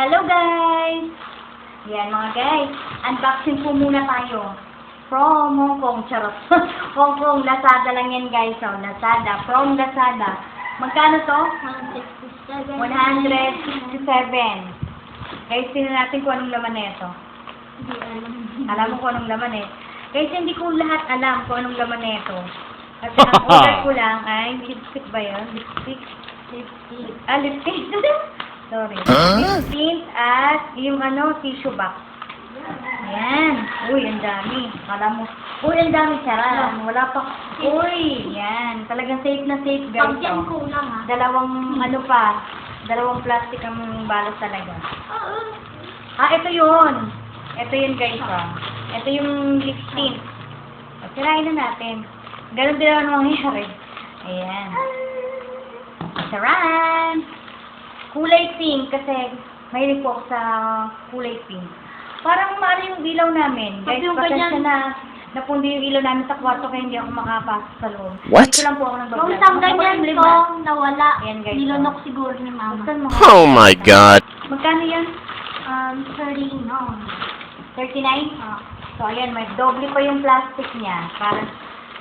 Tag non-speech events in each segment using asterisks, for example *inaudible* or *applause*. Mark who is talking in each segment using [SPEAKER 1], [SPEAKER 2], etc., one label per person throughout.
[SPEAKER 1] Hello guys! Yan mga guys, unboxing po muna tayo. From Hong Kong, charot. *laughs* Hong Kong, Lazada lang yan guys. So, Lazada, from Lazada. Magkano to?
[SPEAKER 2] 167.
[SPEAKER 1] 167. Guys, tingnan natin kung anong laman na ito.
[SPEAKER 2] Hindi alam.
[SPEAKER 1] Alam mo kung anong laman eh. Guys, hindi ko lahat alam kung anong laman na ito. At ang *laughs* order ko lang ay, lipstick ba yun? Lipstick?
[SPEAKER 2] Lipstick.
[SPEAKER 1] Ah, lipstick. *laughs* Sorry.
[SPEAKER 3] Huh?
[SPEAKER 1] Lipstick at yung ano, tissue box. Ayan. Uy, ang dami. Kala mo. Uy, ang dami charot. Wala pa. Uy, yan. Talagang safe na safe guys.
[SPEAKER 2] Pag yan
[SPEAKER 1] oh.
[SPEAKER 2] kulang ha.
[SPEAKER 1] Dalawang ano pa. Dalawang plastic ang balas talaga.
[SPEAKER 2] Oo.
[SPEAKER 1] Ah, ito yun. Ito yun guys ah. Ito yung lipstick. Sirain na natin. Ganon din naman mangyayari. Ayan. Charan! Kulay pink kasi mahilig po ako sa kulay pink. Parang maano yung ilaw namin. Guys,
[SPEAKER 2] yung
[SPEAKER 1] pasensya
[SPEAKER 2] ganyan-
[SPEAKER 1] na napundi yung ilaw namin sa kwarto kaya hindi ako makapasok sa loob.
[SPEAKER 3] What?
[SPEAKER 1] Dito lang po ako nag
[SPEAKER 2] Kung isang ganyan ko,
[SPEAKER 1] na.
[SPEAKER 2] nawala.
[SPEAKER 1] Ayan, guys,
[SPEAKER 2] Nilunok siguro ni mama.
[SPEAKER 1] Mo.
[SPEAKER 3] Oh my god.
[SPEAKER 1] Magkano yan?
[SPEAKER 2] Um, 30, no.
[SPEAKER 1] 39? So, ayan, may doble pa yung plastic niya. Para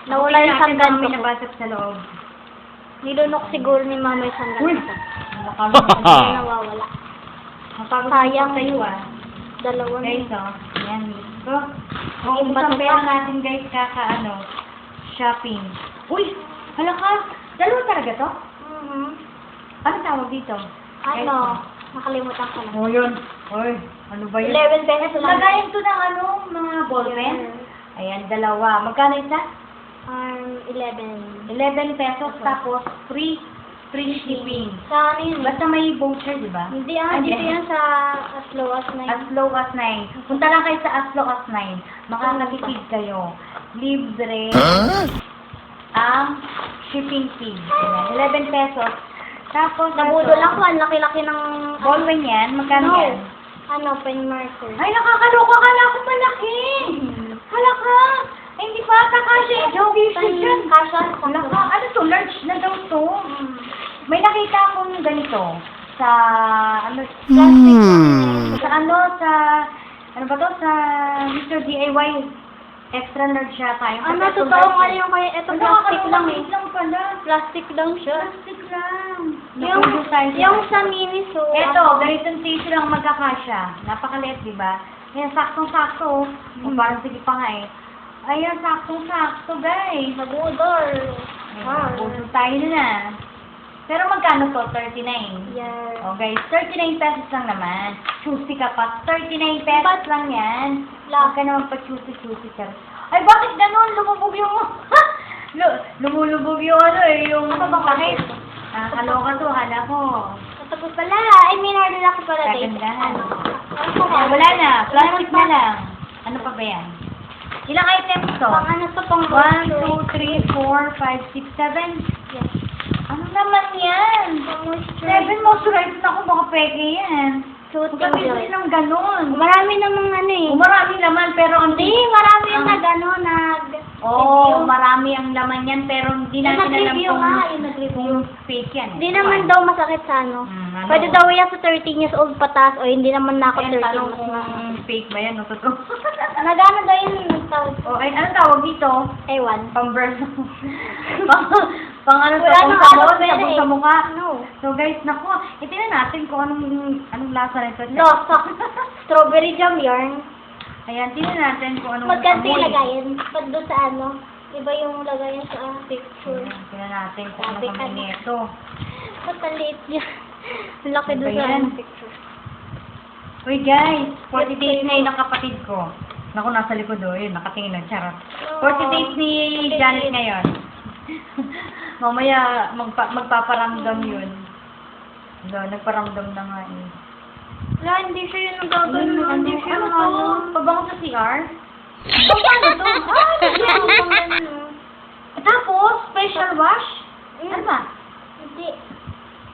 [SPEAKER 2] Nawala yung sanggan
[SPEAKER 1] namin
[SPEAKER 2] ko.
[SPEAKER 1] nabasag sa loob.
[SPEAKER 2] Nilunok siguro ni mama yung sanggan
[SPEAKER 1] Uy!
[SPEAKER 2] ko.
[SPEAKER 1] Nakalo ka
[SPEAKER 2] Kaya nawawala.
[SPEAKER 1] Mapagod
[SPEAKER 2] Sayang.
[SPEAKER 1] Sa'yo ah.
[SPEAKER 2] Dalawa na.
[SPEAKER 1] Guys, oh. Ayan. So,
[SPEAKER 2] Yung
[SPEAKER 1] yung
[SPEAKER 2] bato
[SPEAKER 1] isang pera
[SPEAKER 2] pa.
[SPEAKER 1] natin guys, kaka ano, shopping. Uy! Hala ka! Dalawa talaga to?
[SPEAKER 2] Mhm.
[SPEAKER 1] Ano tawag dito?
[SPEAKER 2] Ano? Nakalimutan ko na.
[SPEAKER 1] Oh, yun. Uy, ano ba yun?
[SPEAKER 2] 11 pesos lang.
[SPEAKER 1] Lagayan to ng ano, mga ballpen. Ayan, dalawa. Magkano isa?
[SPEAKER 2] Um, 11.
[SPEAKER 1] 11 pesos tapos free free shipping.
[SPEAKER 2] Sa ano yun?
[SPEAKER 1] Basta may voucher, di ba?
[SPEAKER 2] Hindi ah,
[SPEAKER 1] Hindi.
[SPEAKER 2] dito yan sa as low as 9.
[SPEAKER 1] As low as 9. Punta lang kayo sa as low as 9. Makakatipid kayo. Libre
[SPEAKER 3] Huh?
[SPEAKER 1] ang shipping fee. Ayan, 11 pesos. Tapos,
[SPEAKER 2] Nabudo lang ko, ang laki-laki ng...
[SPEAKER 1] Ballpen yan, magkano
[SPEAKER 2] No.
[SPEAKER 1] yan?
[SPEAKER 2] Ano, pen marker.
[SPEAKER 1] Ay, nakakaloka. Kala ko malaki. Hala ka. Ay, hindi pa ata kasi. Joke, yan.
[SPEAKER 2] Kasha.
[SPEAKER 1] Hala ka. Ano to? Large na daw to. May nakita akong ganito sa ano plastic
[SPEAKER 3] Hmm.
[SPEAKER 1] sa ano sa ano ba to sa Mr. DIY extra large siya tayo.
[SPEAKER 2] Ano, totoo nga yung kaya, ito plastic lang eh.
[SPEAKER 1] lang pala.
[SPEAKER 2] Plastic lang siya.
[SPEAKER 1] Plastic lang.
[SPEAKER 2] Yung,
[SPEAKER 1] Napundo tayo sa-
[SPEAKER 2] yung sa Miniso.
[SPEAKER 1] Ito, ganitong tissue lang magkakasya. Napakaliit, di ba? Ayan, saktong-sakto. oh. O, parang sige pa nga eh. Ayan, saktong-sakto, guys.
[SPEAKER 2] Nabudol.
[SPEAKER 1] Ayan, Puso tayo na na. Pero magkano to? 39.
[SPEAKER 2] Yes.
[SPEAKER 1] O guys, 39 pesos lang naman. Choosy ka pa. 39 pesos lang yan. Huwag ka naman pa choosy-choosy ka. Ay, bakit ganun? Lumubog yung... *laughs* Lu- lumulubog yung ano eh, yung kahit. Ah, kaloka to, hala ko.
[SPEAKER 2] Po pala. I mean, order ako pala date.
[SPEAKER 1] Kagandahan.
[SPEAKER 2] Ano
[SPEAKER 1] Ah, wala na. Plastic na lang. Ano pa ba yan? Ilang items to?
[SPEAKER 2] Pang ano to, pang
[SPEAKER 1] 1, 2, 3, 4, 5, 6, 7.
[SPEAKER 2] Yes.
[SPEAKER 1] Ano naman yan?
[SPEAKER 2] Pang moisturize.
[SPEAKER 1] Seven moisturizer ako, baka peke yan. Huwag ka bibili ng ganun.
[SPEAKER 2] Marami namang ano eh.
[SPEAKER 1] O, marami naman, pero ang
[SPEAKER 2] Hindi, marami yung nag ano, nag...
[SPEAKER 1] Oo, marami ang laman yan, pero hindi
[SPEAKER 2] Yung
[SPEAKER 1] natin alam
[SPEAKER 2] nag-review
[SPEAKER 1] kung
[SPEAKER 2] nga, yung nag-review.
[SPEAKER 1] yung fake yan.
[SPEAKER 2] Hindi naman daw masakit sa ano.
[SPEAKER 1] Hmm, ano?
[SPEAKER 2] Pwede daw yan sa 13 years old patas o hindi naman na ako
[SPEAKER 1] Ayan,
[SPEAKER 2] 13
[SPEAKER 1] tanong
[SPEAKER 2] mas
[SPEAKER 1] kung fake ba yan, o totoo. *laughs*
[SPEAKER 2] Nagano daw yun tawag?
[SPEAKER 1] o, ay, anong tawag dito?
[SPEAKER 2] Ewan.
[SPEAKER 1] Burn. *laughs* pang, ano
[SPEAKER 2] Wala
[SPEAKER 1] pang
[SPEAKER 2] nang
[SPEAKER 1] sabon,
[SPEAKER 2] aloe vera
[SPEAKER 1] sabon
[SPEAKER 2] eh.
[SPEAKER 1] sa mukha.
[SPEAKER 2] No.
[SPEAKER 1] So guys, naku, itingnan natin kung anong anong lasa nito. *laughs*
[SPEAKER 2] Losak. Strawberry jam yarn.
[SPEAKER 1] Ayan, tingnan natin kung anong
[SPEAKER 2] Magkanta yung lagayan. Pag doon sa ano, iba yung lagayan sa ah, picture.
[SPEAKER 1] Ayan, Tingnan natin kung ano
[SPEAKER 2] Sabi ka
[SPEAKER 1] kami
[SPEAKER 2] na.
[SPEAKER 1] nito.
[SPEAKER 2] Ba't ang liit niya? *laughs* Ang laki
[SPEAKER 1] Ano
[SPEAKER 2] doon sa
[SPEAKER 1] yan?
[SPEAKER 2] ano, picture.
[SPEAKER 1] Uy guys, 40 days na yun ng kapatid ko. Naku, nasa likod o. Yun, nakatingin na. Charot. 40 days ni Janet ngayon. *laughs* Mamaya, magpa magpaparamdam yun. Do, nagparamdam na nga eh.
[SPEAKER 2] Wala, hindi siya yung nagagano.
[SPEAKER 1] Ano,
[SPEAKER 2] Hindi siya
[SPEAKER 1] ano
[SPEAKER 2] ano.
[SPEAKER 1] Pabango sa CR?
[SPEAKER 2] Paano to? Ah.
[SPEAKER 1] Tapos, special wash? Ano ba?
[SPEAKER 2] Hindi.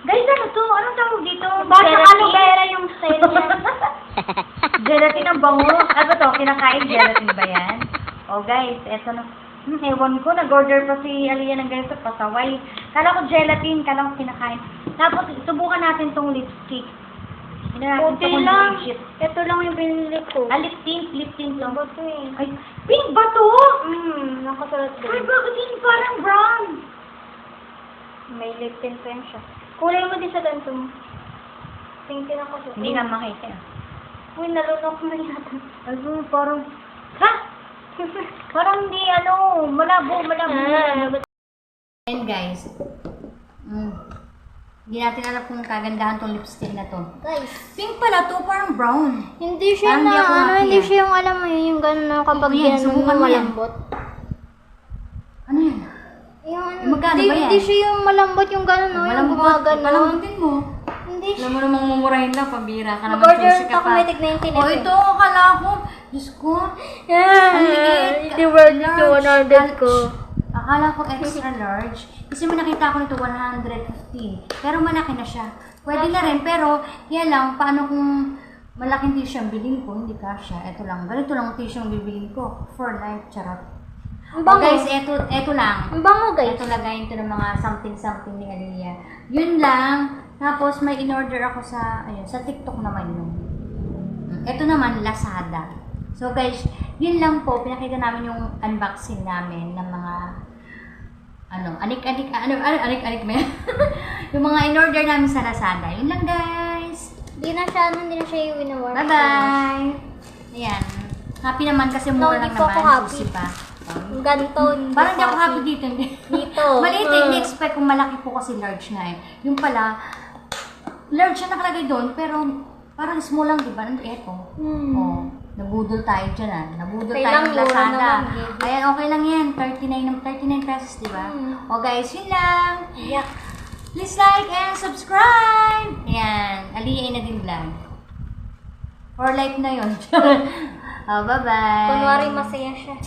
[SPEAKER 1] Guys, ano to? Anong tawag dito?
[SPEAKER 2] Basta aloe vera yung style niya. *laughs*
[SPEAKER 1] gelatin ang bango. Ano to? Kinakain gelatin ba yan? Oh guys, eto na. Ewan ko, nag-order pa si Aliyah ng ganito, pasaway. Kala ko gelatin, kala ko kinakain. Tapos, subukan natin tong lipstick. Hinanapin
[SPEAKER 2] Okay
[SPEAKER 1] ko
[SPEAKER 2] lang.
[SPEAKER 1] yung shit.
[SPEAKER 2] Ito lang yung binili ko.
[SPEAKER 1] Ah, lip tint, lip tint lang.
[SPEAKER 2] Eh?
[SPEAKER 1] Ay, pink ba to?
[SPEAKER 2] Hmm, nakasulat
[SPEAKER 1] Ay,
[SPEAKER 2] doon.
[SPEAKER 1] bakit hindi parang brown?
[SPEAKER 2] May lip tint pa yan siya. Kulay mo din sa ganito mo. Tingin ako sa...
[SPEAKER 1] Hindi nga makita.
[SPEAKER 2] Uy, nalunok na yata.
[SPEAKER 1] Ay, parang... Parang hindi, ano, malabo, malabo.
[SPEAKER 2] Ah,
[SPEAKER 1] Ayan guys. Mm. Hindi natin alam kung kagandahan tong lipstick na to.
[SPEAKER 2] guys.
[SPEAKER 1] Pink pala to, parang brown.
[SPEAKER 2] Hindi siya
[SPEAKER 1] Parang
[SPEAKER 2] na,
[SPEAKER 1] di ako
[SPEAKER 2] ano, hindi
[SPEAKER 1] ah.
[SPEAKER 2] siya yung alam mo yun, yung gano'n na kapag
[SPEAKER 1] Oo, yan,
[SPEAKER 2] yan,
[SPEAKER 1] subukan
[SPEAKER 2] yung
[SPEAKER 1] mo yan.
[SPEAKER 2] malambot.
[SPEAKER 1] Ano yan?
[SPEAKER 2] Yung ano,
[SPEAKER 1] Magkano
[SPEAKER 2] hindi,
[SPEAKER 1] ba yan?
[SPEAKER 2] hindi siya yung malambot yung gano'n, no? yung
[SPEAKER 1] Malambot
[SPEAKER 2] mga gano'n.
[SPEAKER 1] Malambutin mo.
[SPEAKER 2] Hindi siya.
[SPEAKER 1] Alam mo namang mumurahin lang, pambira ka naman.
[SPEAKER 2] Mag-order
[SPEAKER 1] susi ka pa.
[SPEAKER 2] may tig 19
[SPEAKER 1] Oh, ito, akala ko. Diyos ko.
[SPEAKER 2] Yeah,
[SPEAKER 1] Ang liit.
[SPEAKER 2] hindi worth it yung
[SPEAKER 1] Large.
[SPEAKER 2] 100 ko.
[SPEAKER 1] Akala ko extra large. Kasi may nakita ko nito 115. Pero malaki na siya. Pwede na rin, pero yan lang, paano kung malaking tissue ang bilhin ko, hindi kasha. Ito lang, ganito lang ang tissue ang bibilin ko. For life, charot.
[SPEAKER 2] Ang
[SPEAKER 1] Oh, guys, ito, ito lang.
[SPEAKER 2] Ang bango, guys.
[SPEAKER 1] Ito lagayin to ng mga something-something ni Aliyah. Yun lang. Tapos may in-order ako sa, ayun, sa TikTok naman yun. Ito naman, Lazada. So guys, yun lang po. Pinakita namin yung unboxing namin ng mga ano, anik-anik, ano, ano, anik-anik ba yan? *laughs* yung mga in-order namin sa Lazada. Yun lang guys.
[SPEAKER 2] Hindi na siya, ano, hindi na siya yung winawar.
[SPEAKER 1] Bye-bye! Ayan. Happy naman kasi
[SPEAKER 2] No,
[SPEAKER 1] mura
[SPEAKER 2] hindi
[SPEAKER 1] lang naman.
[SPEAKER 2] happy.
[SPEAKER 1] Susi pa.
[SPEAKER 2] Yung ganito. hindi
[SPEAKER 1] Parang di ako
[SPEAKER 2] happy.
[SPEAKER 1] dito. Hindi.
[SPEAKER 2] Dito. *laughs*
[SPEAKER 1] Maliit eh.
[SPEAKER 2] Hmm.
[SPEAKER 1] Ini-expect kong malaki po kasi large na eh. Yung pala, large siya nakalagay doon, pero parang small lang, di ba? Nandito, eto.
[SPEAKER 2] Hmm.
[SPEAKER 1] Oh, nabudol tayo dyan ah. Nabudol tayo ng Lazada.
[SPEAKER 2] naman.
[SPEAKER 1] Ayan, okay lang yan. 39, ng 39 pesos, di ba?
[SPEAKER 2] Hmm.
[SPEAKER 1] O guys, yun lang.
[SPEAKER 2] Yeah.
[SPEAKER 1] Please like and subscribe! Ayan, Aliyah na din vlog. For life na yun. *laughs* *laughs* oh, bye-bye.
[SPEAKER 2] Kunwari masaya siya.